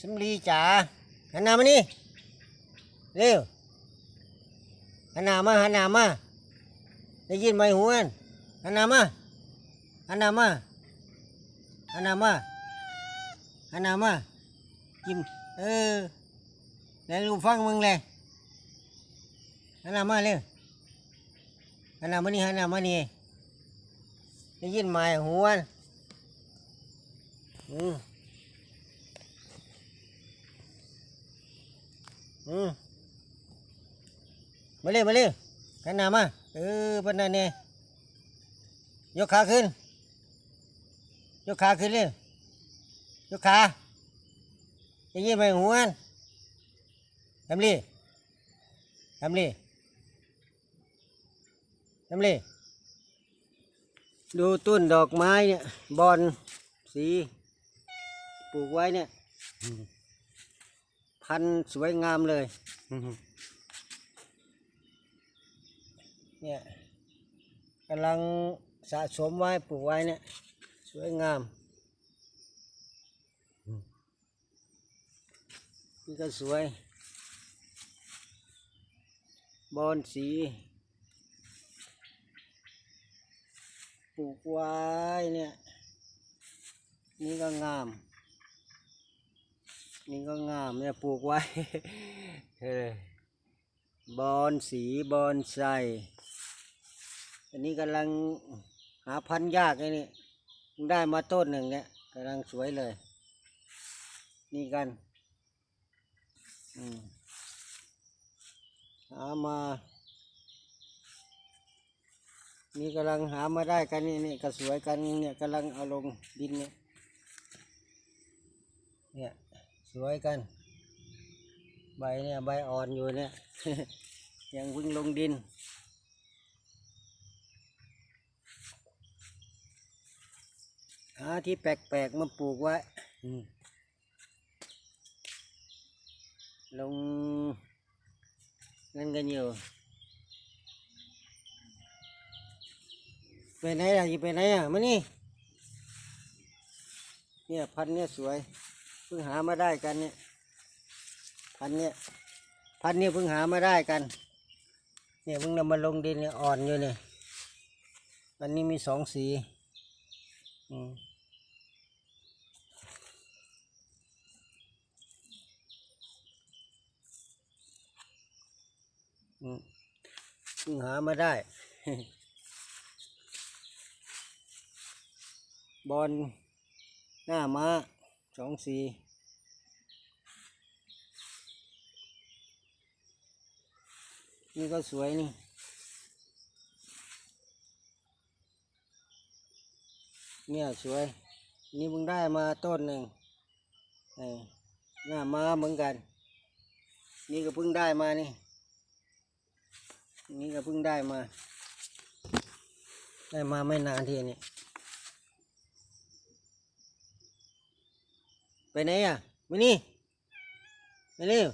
สำลีจ๋าหันหน้ามานี่เร็วหันหน้ามาหันหน้ามาได้ยินไหมหูมันหันหน้ามาหันหน้ามาหันหน้ามาหันหน้ามาจิ้มเออแล้วลูกฟังมึงเลยหันหน้ามาเร็วหันหน้ามานี่หันหน้ามานี่ได้ยินไหมหูมันอืม อืมมาเร็วมาเร็วขันหน้ามาเออปนนั่นเนี่ยยกขาขึ้น ยกขาขึ้นเร็วยกขาจะยินไหมหัวมันทำลีทำลีทำลีดูต้นดอกไม้เนี่ย บอนสี ปลูกไว้เนี่ย พันธุ์สวยงามเลย เนี่ยกำลังสะสมไว้ปลูกไว้เนี่ย สวยงามนี่ก็สวย บอนสีปลูกไว้เนี่ย นี่ก็งาม นี่ก็งามเนี่ยปลูกไว้เออบอนสีบอนไซอันนี้กำลังหาพันธุ์ยากไอ้นี่ได้มาต้นหนึ่งเนี่ยกำลังสวยเลย นี่กันอืมหามา นี่กำลังหามาได้กันนี่นี่ก็สวยกันเนี่ยกำลังเอาลงดินเนี่ยเนี่ย สวยกัน ใบเนี่ยใบอ่อนอยู่เนี่ย ยังเพิ่งลงดิน หาที่แปลกๆมาปลูกไว้ลงนั่นกันอยู่ไปไหนอะจะไปไหนอะมานี่เนี่ยพันธุ์เนี่ยสวย เพิ่งหามาได้กันเนี่ยพันเนี่ยพันเนี่ยเพิ่งหามาได้กัน เนี่ยเพิ่งนำมาลงดินเนี่ยอ่อนอยู่เนี่ยอันนี้มีสองสีอืมเพิ่งหามาได้บอลหน้าม้า สองสี่นี่ก็สวยนี่เนี่ยสวย นี่เพิ่งได้มาต้นหนึ่งเออหน้ามาเหมือนกัน นี่ก็เพิ่งได้มานี่ นี่ก็เพิ่งได้มา ได้มาไม่นานทีนี่ ไปไหนอะมานี่มาเร็ว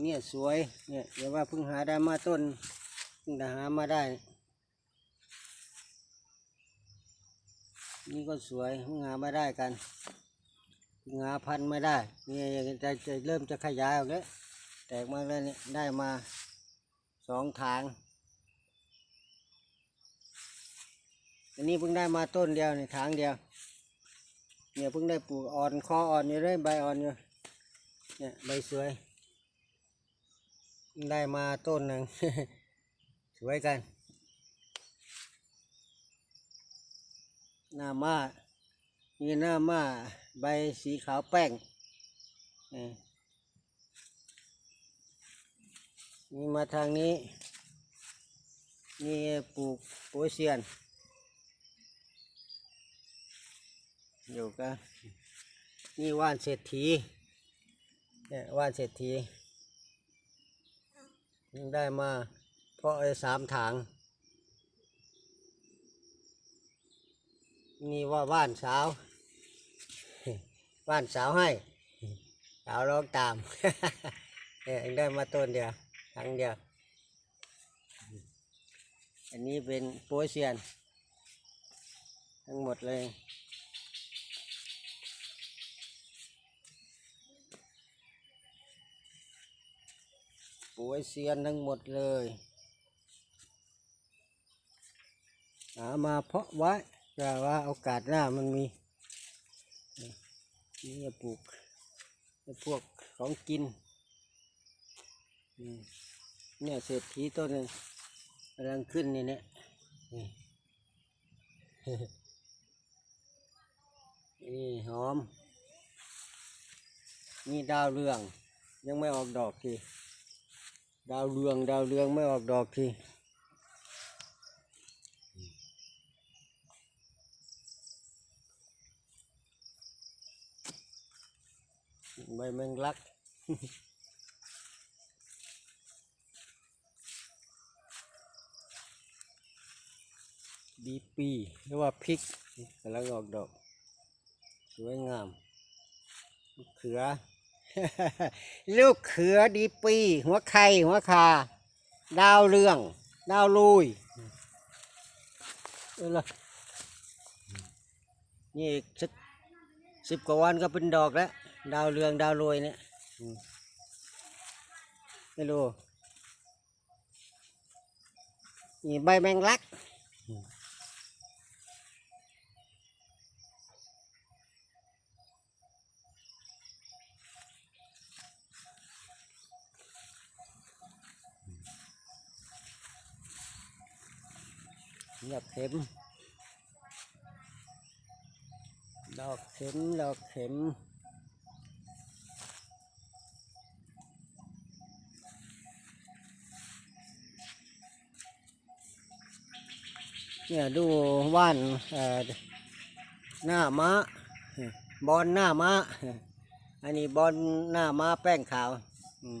เนี่ยสวยเนี่ยเดี๋ยวว่าเพิ่งหาได้มาต้นเพิ่งได้หามาได้ นี่ก็สวยเพิ่งหามาได้กันเพิ่งหาพันไม่ได้เนี่ยจะจะเริ่มจะขยายออกแล้ว กมาแล้วเนี่ยได้มาสองทาง อันนี้เพิ่งได้มาต้นเดียวนี่ทางเดียว เนี่ยเพิ่งได้ปลูกอ่อนคออ่อนอยู่เลยใบอ่อนอยู่ เนี่ยใบสวย ได้มาต้นหนึ่งสวยกัน หน้ามานี่หน้ามาใบสีขาวแป้งเออ นี่มาทางนี้ นี่ปลูกโปยเซียน อยู่กันนี่ว่านเศรษฐีเนี่ยว่านเศรษฐียังได้มาเพราะไอ้สามถางนี่ว่าว่านสาวว่านสาวให้สาวร้องตามเนี่ยยังได้มาต้นเดียว ครั้งเดียว อันนี้เป็นโปเซียน ทั้งหมดเลย โป้ยเซียนทั้งหมดเลยหามาเพาะไว้แต่ว่าโอกาสหน้ามันมีนี่จะปลูกพวกของกิน อืม เนี่ยเศรษฐีต้นนึงกำลังขึ้นนี่เนี่ยนี่นี่หอม นี่ดาวเรือง ยังไม่ออกดอกทีดาวเรืองดาวเรืองไม่ออกดอกทีใบแมงลัก ดีปีหรือว่าพริกกำลังออกดอก สวยงาม ลูกเขือ ลูกเขือดีปี หัวไข่หัวคา ดาวเรือง ดาวลุยเออล่ะนี่สักสิบกว่าวันก็เป็นดอกแล้ว ดาวเรืองดาวโรยเนี่ยไม่รู้นี่ใบแมงลัก ดอกเข็ม ดอกเข็ม ดอกเข็มเนี่ยดูว่านหน้าม้าบอลหน้าม้าอันนี้บอลหน้าม้าแป้งขาวอืม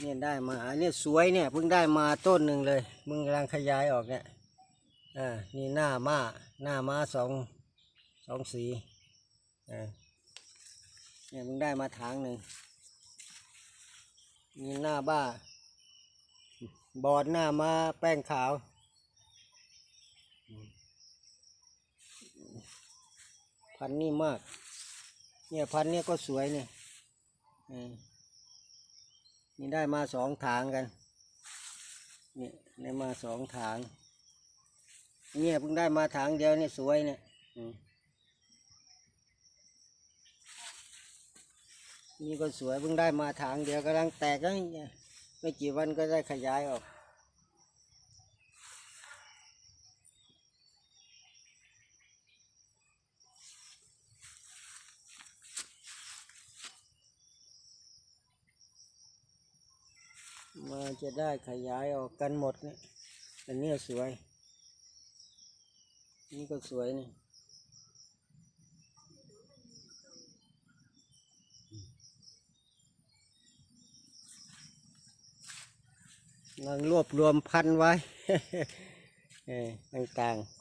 เนี่ยได้มาอันนี้สวยเนี่ยเพิ่งได้มาต้นหนึ่งเลยมึงกำลังขยายออกเนี่ยอ่านี่หน้าม้าหน้าม้าสองสองสีอ่าเนี่ยมึงได้มาถางหนึ่งนี่หน้าบ้า บอดหน้ามาแป้งขาวพันนี่มาก เนี่ยพันเนี่ยก็สวยเนี่ย นี่ได้มาสองถางกัน นี่ได้มาสองถาง เนี่ยเพิ่งได้มาถางเดียวเนี่ยสวยเนี่ยนี่ก็สวยเพิ่งได้มาถางเดียวกำลังแตกแล้วเนี่ยไม่กี่วันก็ได้ขยายออก มาจะได้ขยายออกกันหมดเนี่ยอันนี้สวย นี่ก็สวยนี่กำลังรวบรวมพันไว้ต่างๆ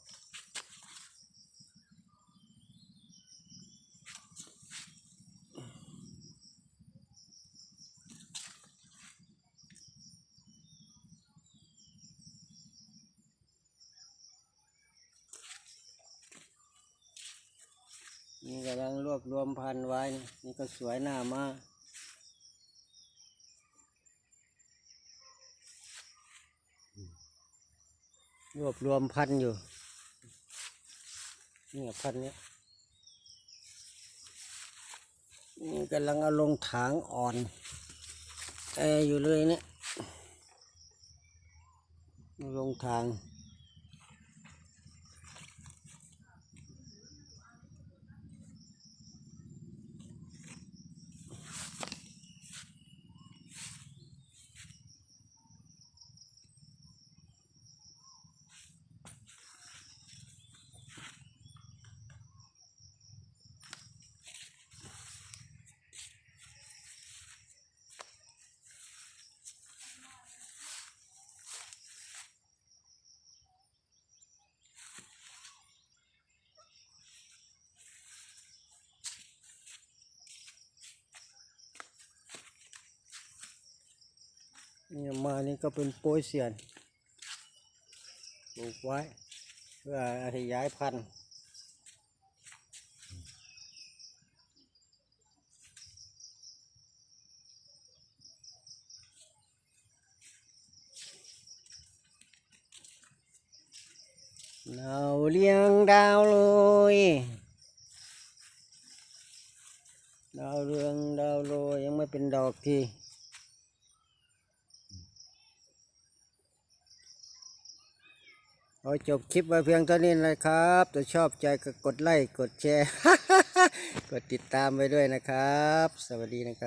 นี่กำลังร วบรวมพันธุ์ไว้ นี่ก็สวยหน้ามากรวบรวมพันธุ์อยู่เนี่ยพันธุ์เนี้ยนี่กำลังเอาลงถางอ่อนแออยู่เลยเนี่ยลงทาง นี่มานี่ก็เป็นโป้ยเสียนปลูกไว้ เพื่อขยายพันธุ์ดาวเลี้ยงดาวโรยดาวเรืองดาวโรยยังไม่เป็นดอกที ขอจบคลิปไว้เพียงเท่านี้นะครับถ้าชอบใจก็กดไลค์ กดแชร์ กดติดตามไว้ด้วยนะครับ สวัสดีนะครับ